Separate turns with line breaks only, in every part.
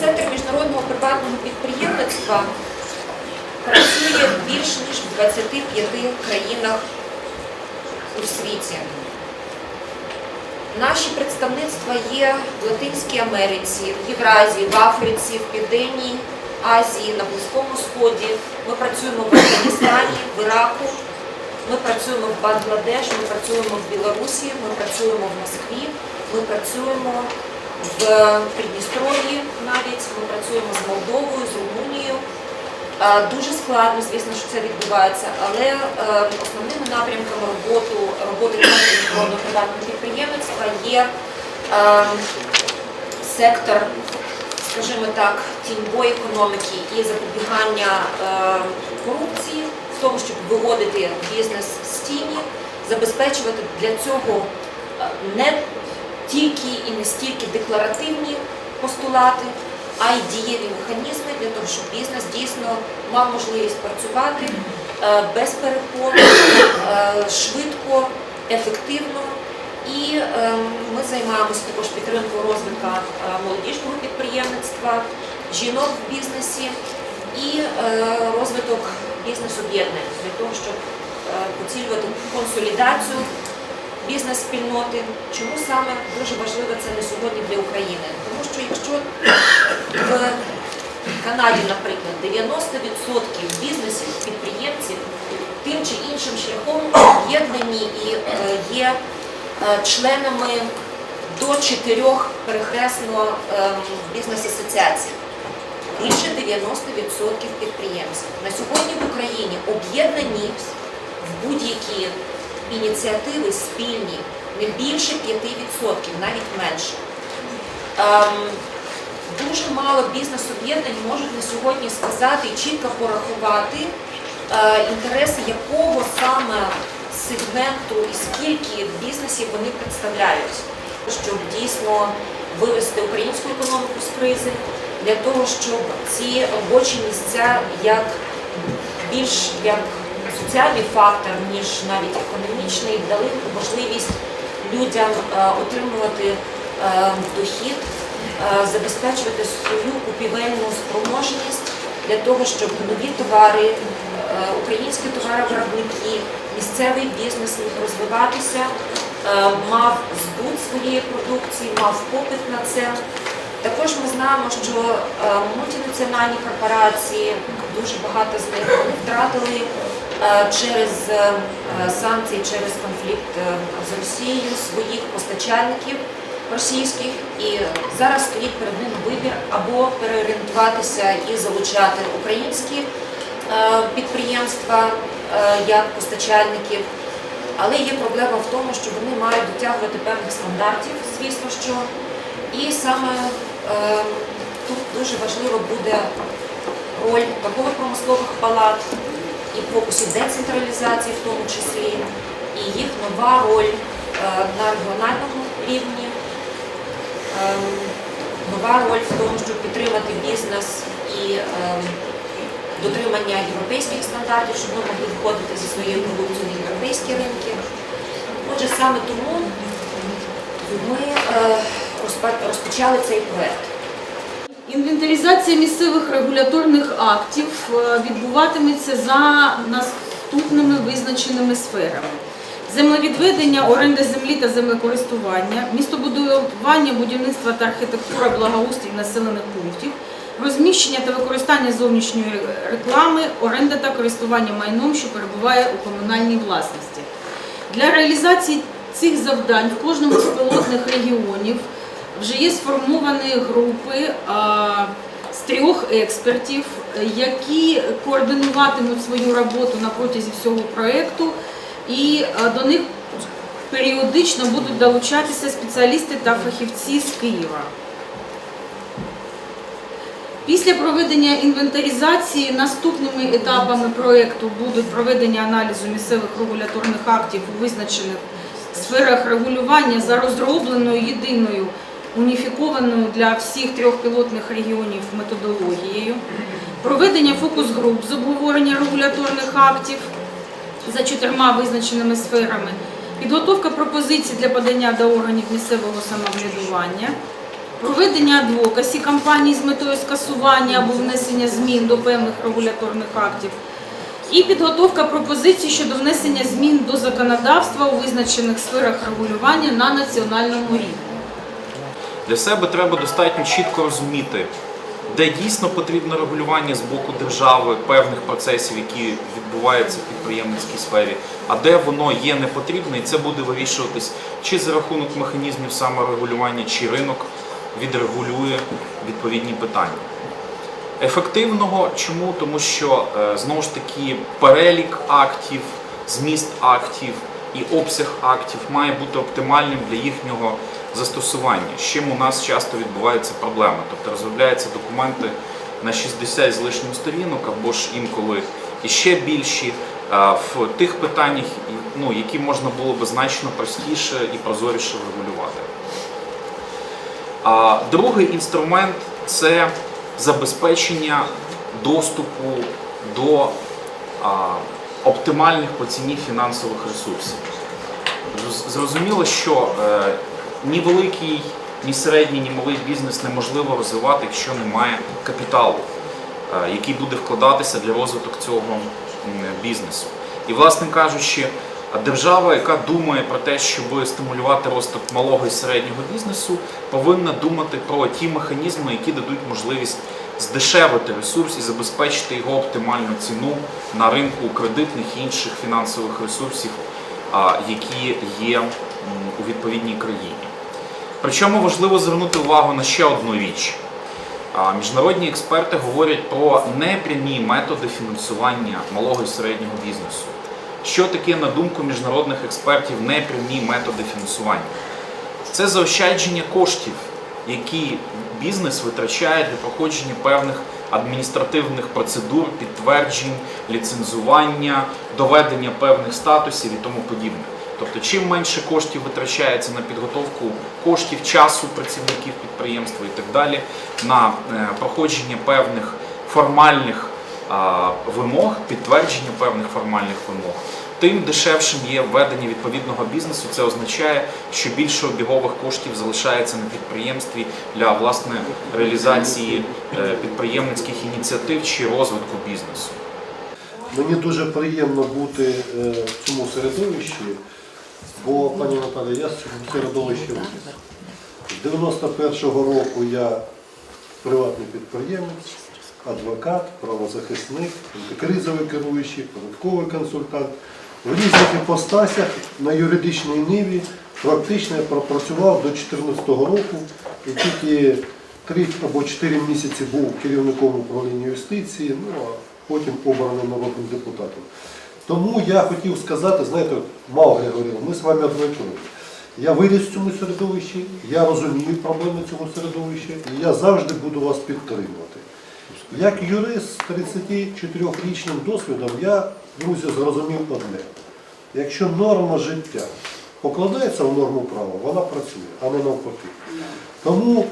Центр міжнародного приватного підприємництва працює більш ніж в 25 країнах у світі. Наші представництва є в Латинській Америці, в Євразії, в Африці, в Південній Азії, на Близькому Сході. Ми працюємо в Афганістані, в Іраку, ми працюємо в Бангладеш, ми працюємо в Білорусі, ми працюємо в Москві, ми працюємо в Придністров'ї навіть, ми працюємо з Молдовою, з Румунією. Дуже складно, звісно, що це відбувається, але е, основними напрямками роботи, роботи приватного підприємництва є е, сектор, скажімо так, тіньової економіки і запобігання е, корупції, тому, щоб виводити бізнес з тіні, забезпечувати для цього е, не тільки і не стільки декларативні постулати, а й дієві механізми для того, щоб бізнес дійсно мав можливість працювати е, без перепон, е, швидко, ефективно. І ми займаємося також підтримкою розвитку молодіжного підприємництва, жінок в бізнесі і розвиток бізнес-об'єднань для того, щоб е, поцілювати консолідацію бізнес-спільноти. Чому саме дуже важливо це на сьогодні для України? Тому що якщо в Канаді, наприклад, 90% бізнесів, підприємців тим чи іншим шляхом об'єднані і е, є е, членами до чотирьох перехресно ем, бізнес-асоціацій. Більше 90% підприємців. На сьогодні в Україні об'єднані в будь-які ініціативи спільні не більше 5%, навіть менше. Ем, Дуже мало бізнес-об'єднань можуть на сьогодні сказати і чітко порахувати е, інтереси якого саме сегменту і скільки бізнесів вони представляють, щоб дійсно вивести українську економіку з кризи, для того, щоб ці робочі місця як більш як соціальний фактор, ніж навіть економічний, дали можливість людям е, отримувати е, дохід, е, забезпечувати свою купівельну спроможність для того, щоб нові товари, українські товаровиробники, місцевий бізнес міг розвиватися, мав збут своєї продукції, мав попит на це. Також ми знаємо, що е, мультинаціональні корпорації, дуже багато з них втратили е, через е, санкції, через конфлікт е, з Росією своїх постачальників російських. І зараз стоїть перед ним вибір або переорієнтуватися і залучати українські е, підприємства е, як постачальників. Але є проблема в тому, що вони мають дотягувати певних стандартів, звісно, що. І саме е, тут дуже важливо буде роль торгово-промислових палат і в фокусі децентралізації в тому числі, і їх нова роль е, на регіональному рівні, е, нова роль в тому, щоб підтримати бізнес і е, дотримання європейських стандартів, щоб ми могли входити зі своєю продукцією на європейські ринки. Отже, саме тому ми е, розпочали цей проект.
Інвентаризація місцевих регуляторних актів е, відбуватиметься за наступними визначеними сферами: землевідведення, оренда землі та землекористування, містобудування, будівництва та архітектура благоустрій населених пунктів, розміщення та використання зовнішньої реклами, оренда та користування майном, що перебуває у комунальній власності. Для реалізації цих завдань в кожному з пілотних регіонів вже є сформовані групи з трьох експертів, які координуватимуть свою роботу на протязі всього проєкту, і до них періодично будуть долучатися спеціалісти та фахівці з Києва. Після проведення інвентаризації наступними етапами проєкту будуть проведення аналізу місцевих регуляторних актів у визначених сферах регулювання за розробленою єдиною уніфікованою для всіх трьох пілотних регіонів методологією, проведення фокус-груп з обговорення регуляторних актів за чотирма визначеними сферами, підготовка пропозицій для подання до органів місцевого самоврядування, проведення адвокасі кампаній з метою скасування або внесення змін до певних регуляторних актів, і підготовка пропозицій щодо внесення змін до законодавства у визначених сферах регулювання на національному рівні.
Для себе треба достатньо чітко розуміти, де дійсно потрібне регулювання з боку держави певних процесів, які відбуваються в підприємницькій сфері, а де воно є непотрібне, і це буде вирішуватись чи за рахунок механізмів саморегулювання, чи ринок відрегулює відповідні питання. Ефективного чому? Тому що е, знову ж таки перелік актів, зміст актів і обсяг актів має бути оптимальним для їхнього застосування. З чим у нас часто відбуваються проблеми. Тобто розробляються документи на 60 з лишнім сторінок або ж інколи іще більші е, в тих питаннях, ну, які можна було би значно простіше і прозоріше регулювати. А другий інструмент це забезпечення доступу до оптимальних по ціні фінансових ресурсів. Зрозуміло, що е, ні великий, ні середній, ні малий бізнес неможливо розвивати, якщо немає капіталу, е, який буде вкладатися для розвитку цього бізнесу. І, власне кажучи, держава, яка думає про те, щоб стимулювати розвиток малого і середнього бізнесу, повинна думати про ті механізми, які дадуть можливість здешевити ресурс і забезпечити його оптимальну ціну на ринку кредитних і інших фінансових ресурсів, які є у відповідній країні. Причому важливо звернути увагу на ще одну річ. Міжнародні експерти говорять про непрямі методи фінансування малого і середнього бізнесу. Що таке, на думку міжнародних експертів, непрямі методи фінансування? Це заощадження коштів, які бізнес витрачає для проходження певних адміністративних процедур, підтверджень, ліцензування, доведення певних статусів і тому подібне. Тобто, чим менше коштів витрачається на підготовку коштів, часу працівників підприємства і так далі, на е, проходження певних формальних вимог, підтвердження певних формальних вимог, тим дешевшим є введення відповідного бізнесу. Це означає, що більше обігових коштів залишається на підприємстві для власне реалізації е, підприємницьких ініціатив чи розвитку бізнесу.
Мені дуже приємно бути е, в цьому середовищі, бо, пані Наталі, я з виріс. З 91-го року я приватний підприємець, адвокат, правозахисник, антикризовий керуючий, податковий консультант. В різних іпостасях на юридичній ниві практично я пропрацював до 2014 року і тільки 3 або 4 місяці був керівником управління юстиції, ну а потім обраним народним депутатом. Тому я хотів сказати, знаєте, от Маугли говорив, ми з вами однакові. Я виріс в цьому середовищі, я розумію проблеми цього середовища, і я завжди буду вас підтримувати. Як юрист з 34-річним досвідом, я, друзі, зрозумів одне. Якщо норма життя покладається в норму права, вона працює, а не навпаки. Тому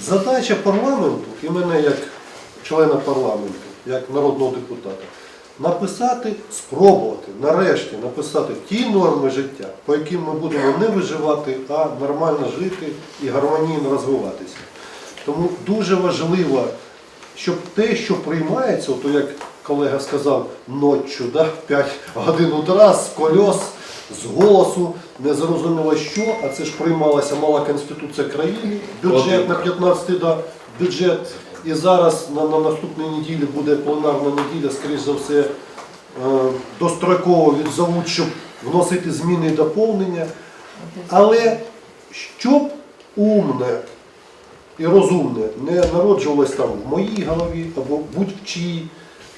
задача парламенту, і мене як члена парламенту, як народного депутата, написати, спробувати, нарешті написати ті норми життя, по яким ми будемо не виживати, а нормально жити і гармонійно розвиватися. Тому дуже важливо, щоб те, що приймається, то як колега сказав, ноччю, да, в 5 годин утра, з кольос, з голосу, не зрозуміло що, а це ж приймалася мала конституція країни, бюджет на 15 да, бюджет. І зараз на, на наступній неділі буде пленарна неділя, скоріш за все, е, достроково відзовуть, щоб вносити зміни і доповнення. Але щоб умне і розумне не народжувалось там в моїй голові або будь-в чиїй.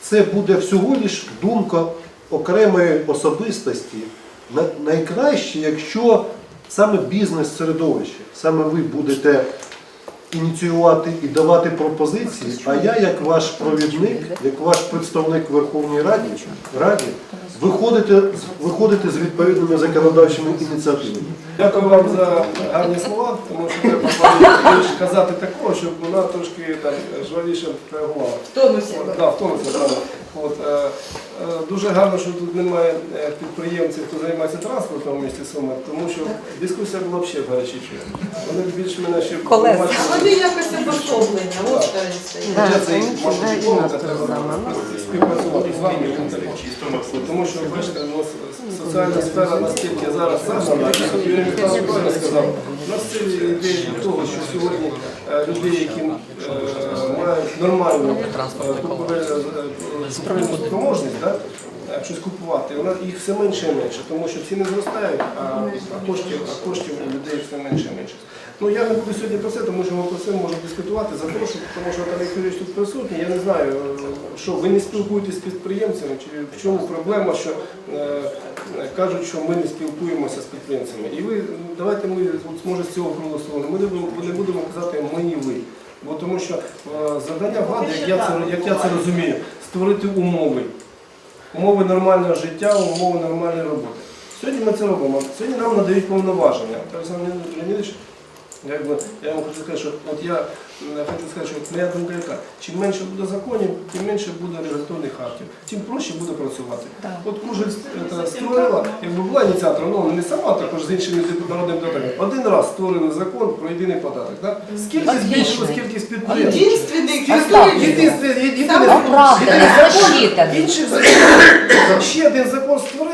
Це буде всього лиш думка окремої особистості. Найкраще, якщо саме бізнес-середовище, саме ви будете ініціювати і давати пропозиції, а я, як ваш провідник, як ваш представник в Верховній Раді, Раді виходите, виходите з відповідними законодавчими ініціативами.
Дякую вам за гарні слова, тому що більш казати такого, щоб вона трошки жвавіше реагувала.
В тонусі.
От, Да, в тому правда. От, е, е, дуже гарно, що тут немає е, підприємців, хто займається транспортом в місті Суми, тому що дискусія була б ще гарячішою. Вони більш мене ще
Колеса.
бачили.
Вони якось обособлення, от що.
Хоча це і, мабуть, помилка, треба співпрацювати з вами. Тому що, бачите, у нас соціальна сфера настільки зараз сама, Юрій сказав, у нас це ідея до того, що сьогодні е, людей, які е, мають нормальну спроможність, е, щось купувати, їх все менше і менше, тому що ціни зростають, а коштів, а коштів у людей все менше і менше. Ну я не буду сьогодні про це, тому що ми про це можемо дискутувати. Запрошую, тому що Наталія Юрійович тут присутній. Я не знаю, е, що ви не спілкуєтесь з підприємцями, чи в чому проблема, що е, кажуть, що ми не спілкуємося з підприємцями. І ви давайте ми от, може з цього столу, ми не будемо, не будемо казати ми і ви. Бо тому що е, завдання влади, як я це як я це розумію, створити умови. Умови нормального життя, умови нормальної роботи. Сьогодні ми це робимо. Сьогодні нам надають повноваження. Олександр Леонідович, Якби, я вам хочу сказати, що от я хочу сказати, що моя думка яка, чим менше буде законів, тим менше буде регуляторних актів, тим проще буде працювати. От Кужель е, створила, якби була ініціатором, ну не сама також з іншими народними депутатами. Один раз створили закон про єдиний податок. Так? Скільки збільшилась кількість підприємств?
Єдинственний.
Єдиний, закон, інших законів. Ще один закон створить,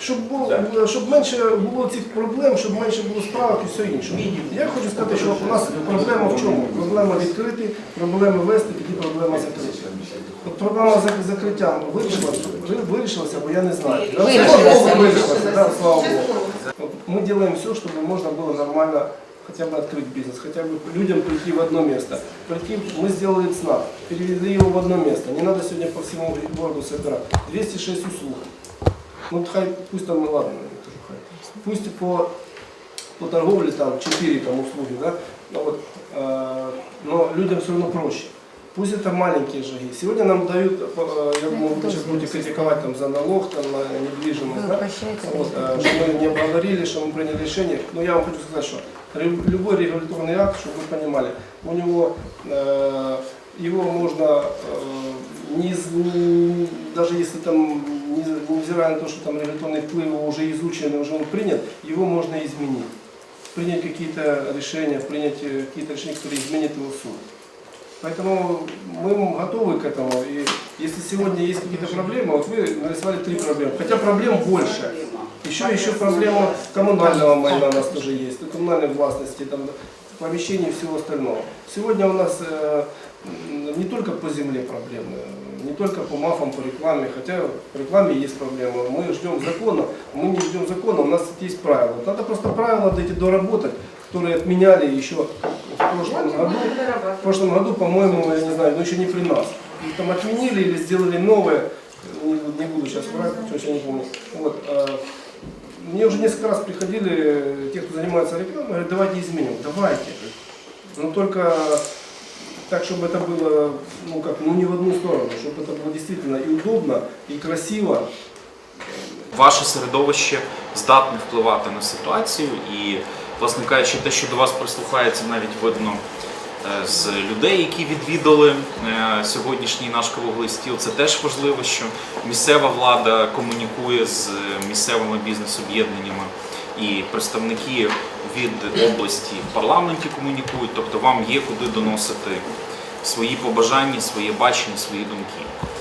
щоб, було, щоб менше було цих проблем, щоб менше було справок і все інше. Я хочу сказати, що у нас проблема в чому? Проблема відкрити, проблема вести, тоді проблема закрити. От проблема з закриттям вирішилася, вирішилася, бо я не знаю. Да,
Вирішилася.
слава Богу, вирішилася, да, слава Богу. Вот Мы делаем все, чтобы можно было нормально хотя бы открыть бизнес, хотя бы людям прийти в одно место. Прийти, мы сделали ЦНАП, перевели его в одно место. Не надо сегодня по всему городу собирать. 206 услуг. Ну, хай, пусть там, ну, ладно, не кажу, хай. Пусть по, по торговле там 4 там, услуги, да, но, вот, э, но людям все равно проще. Пусть это маленькие шаги. Сегодня нам дают, э, я думаю, вы сейчас будете критиковать там, за налог, там, на недвижимость, да? Вот, э, что мы не обговорили, что мы приняли решение. Но я вам хочу сказать, что любой регуляторный акт, чтобы вы понимали, у него э, его можно, не, даже если там, невзирая на то, что там регуляторный вплыв уже изучен, уже он принят, его можно изменить. Принять какие-то решения, принять э, какие-то решения, которые изменят его суть. Поэтому мы готовы к этому. И если сегодня есть какие-то проблемы, вот вы нарисовали три проблемы, хотя проблем больше. Еще, еще проблема коммунального майна у нас тоже есть, коммунальной властности, там, помещений и всего остального. Сегодня у нас э, не только по земле проблемы, не только по мафам, по рекламе, хотя по рекламе есть проблемы. Мы ждем закона, мы не ждем закона, у нас есть правила. Надо просто правила эти доработать, которые отменяли еще в прошлом году. В прошлом году, по-моему, я не знаю, но еще не при нас. Их там отменили или сделали новые, не, не буду сейчас врать, потому что я не помню. Вот, а, мне уже несколько раз приходили э, те, кто занимается рекламой, говорят, давайте изменим. Давайте. Но только так, чтобы это было, ну как, ну не в одну сторону, чтобы это было действительно и удобно, и красиво.
ваше середовище здатне впливати на ситуацію, і, власне кажучи, те, що до вас прислухається, навіть видно е, з людей, які відвідали е, сьогоднішній наш круглий стіл. Це теж важливо, що місцева влада комунікує з місцевими бізнес-об'єднаннями. І представники від області в парламенті комунікують, тобто вам є куди доносити свої побажання, своє бачення, свої думки.